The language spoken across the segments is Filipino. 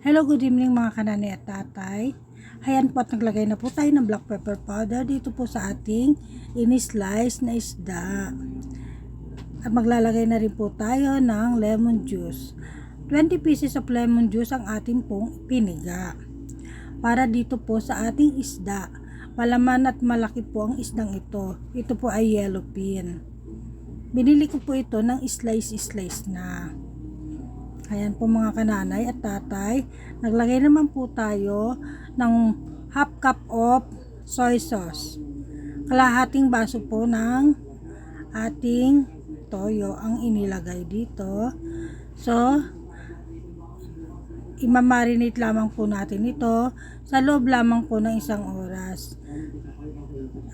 Hello, good evening mga kanani at tatay. Hayan po at naglagay na po tayo ng black pepper powder dito po sa ating ini-slice na isda. At maglalagay na rin po tayo ng lemon juice. 20 pieces of lemon juice ang ating pong piniga. Para dito po sa ating isda. Malaman at malaki po ang isdang ito. Ito po ay yellow pin. Binili ko po ito ng slice-slice na. Ayan po mga kananay at tatay. Naglagay naman po tayo ng half cup of soy sauce. Kalahating baso po ng ating toyo ang inilagay dito. So, imamarinate lamang po natin ito sa loob lamang po ng isang oras.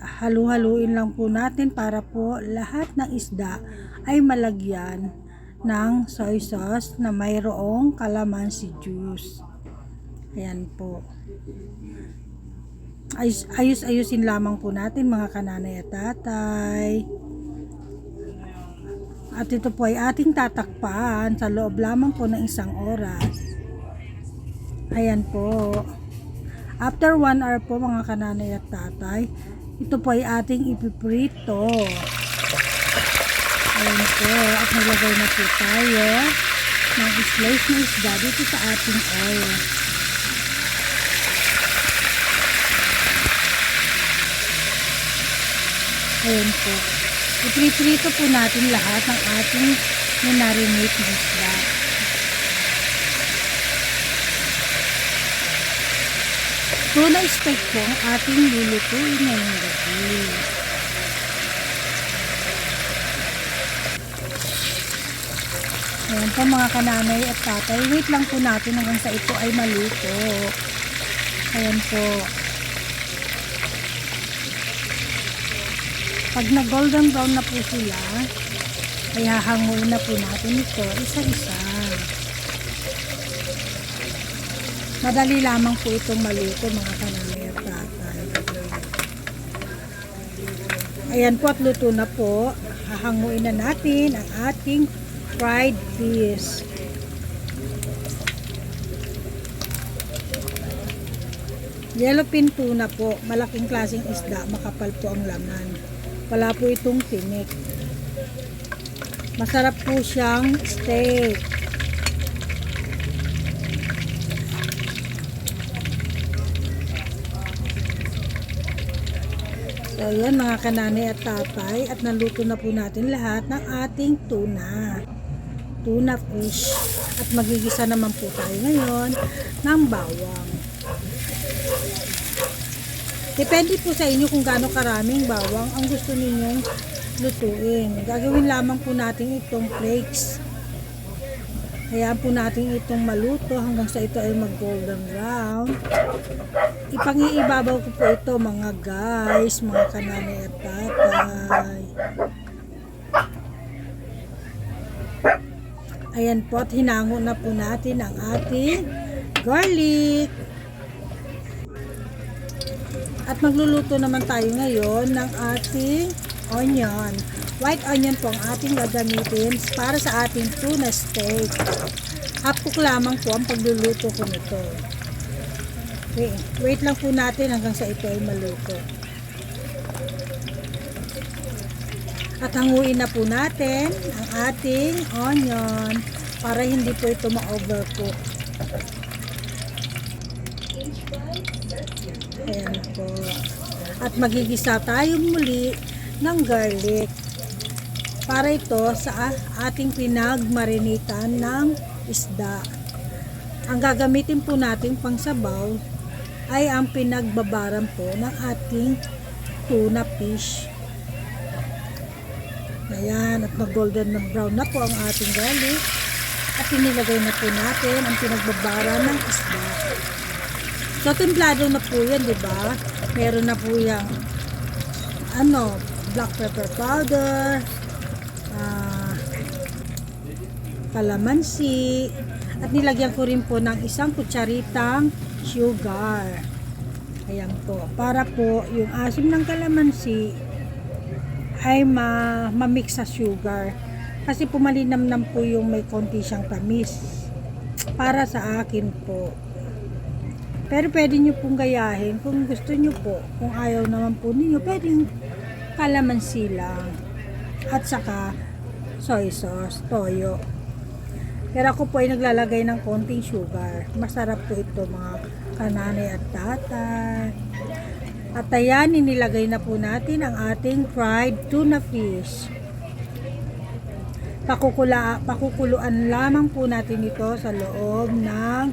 Halu-haluin lang po natin para po lahat ng isda ay malagyan ng soy sauce na mayroong calamansi juice. Ayan po. Ayos, ayos ayusin lamang po natin mga kananay at tatay. At ito po ay ating tatakpan sa loob lamang po ng isang oras. Ayan po. After 1 hour po mga kananay at tatay, ito po ay ating ipiprito. Ayan po. At naglagay na po tayo ng slice na isda dito sa ating oil. Ayan po. Ipiprito po natin lahat ng ating minarinate na isda. Tuna steak po ang ating lulutuin ngayong gabi. Ayan po mga kananay at tatay. Wait lang po natin hanggang sa ito ay maluto. Ayan po. Pag na golden brown na po sila, ay hahanguin na po natin ito isa-isa. Madali lamang po itong maluto mga kananay at tatay. Ayan po at luto na po. Hahanguin na natin ang ating fried fish. Yellowfin tuna po, malaking klaseng isda, makapal po ang laman. Wala po itong tinik. Masarap po siyang steak. So, yan mga kanani at tatay at naluto na po natin lahat ng ating tuna. Tuna fish. At magigisa naman po tayo ngayon ng bawang. Depende po sa inyo kung gaano karaming bawang ang gusto ninyong lutuin. Gagawin lamang po natin itong flakes. Hayaan po natin itong maluto hanggang sa ito ay mag golden brown. Ipangiibabaw ko po ito mga guys, mga kananay at tatay. Ayan po at hinango na po natin ang ating garlic. At magluluto naman tayo ngayon ng ating onion. White onion po ang ating gagamitin para sa ating tuna steak. Half lamang po ang pagluluto ko nito. Okay, wait lang po natin hanggang sa ito ay maluto. At hanguin na po natin ang ating onion para hindi po ito ma-overcook. Ayan po. At magigisa tayo muli ng garlic para ito sa ating pinagmarinitan ng isda. Ang gagamitin po natin pang sabaw ay ang pinagbabaran po ng ating tuna fish. Ayan, at mag-golden na brown na po ang ating garlic. At inilagay na po natin ang pinagbabara ng isda. So, templado na po yan, di ba? Meron na po yung ano, black pepper powder, ah, kalamansi, at nilagyan ko rin po ng isang kutsaritang sugar. Ayan po. Para po yung asim ng kalamansi ay ma mamix sa sugar. Kasi pumalinamnam po yung may konti siyang tamis. para sa akin po. Pero pwede nyo pong gayahin kung gusto nyo po. Kung ayaw naman po ninyo, pwedeng kalamansi lang. At saka soy sauce, toyo. Pero ako po ay naglalagay ng konting sugar. Masarap po ito mga kananay at tatay. At ayan, inilagay na po natin ang ating fried tuna fish. Pakukula, pakukuluan lamang po natin ito sa loob ng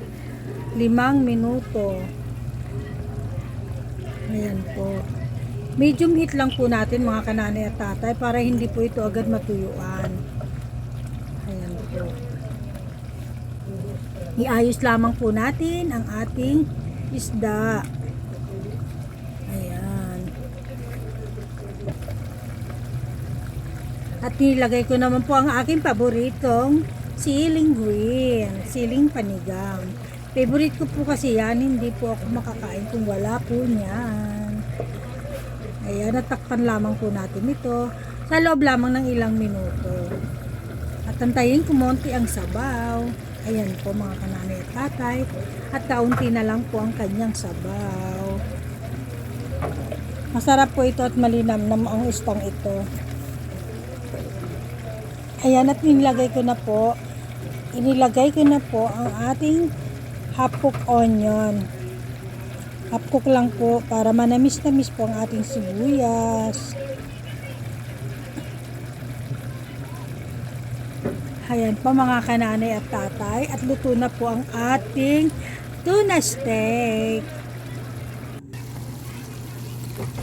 limang minuto. Ayan po. Medium heat lang po natin mga kananay at tatay para hindi po ito agad matuyuan. Ayan po. Iayos lamang po natin ang ating isda. Ayan. At nilagay ko naman po ang aking paboritong siling green, siling panigang. Favorite ko po kasi yan, hindi po ako makakain kung wala po niyan. Ayan, natakpan lamang po natin ito sa loob lamang ng ilang minuto. At antayin kumonti ang sabaw. Ayan po mga kananay at tatay. At kaunti na lang po ang kanyang sabaw. Masarap po ito at malinamnam ang istong ito. Ayan at inilagay ko na po. Inilagay ko na po ang ating half cook onion. Half cook lang po para manamis-namis po ang ating sibuyas. Ayan po mga kananay at tatay at luto na po ang ating tuna steak.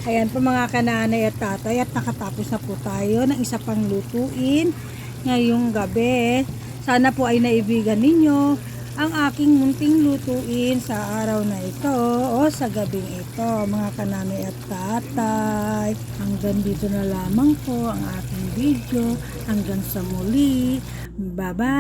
Ayan po mga kananay at tatay at nakatapos na po tayo ng isa pang lutuin ngayong gabi. Sana po ay naibigan ninyo ang aking munting lutuin sa araw na ito o sa gabing ito mga kananay at tatay. Hanggang dito na lamang po ang aking video. Hanggang sa muli. Bye-bye!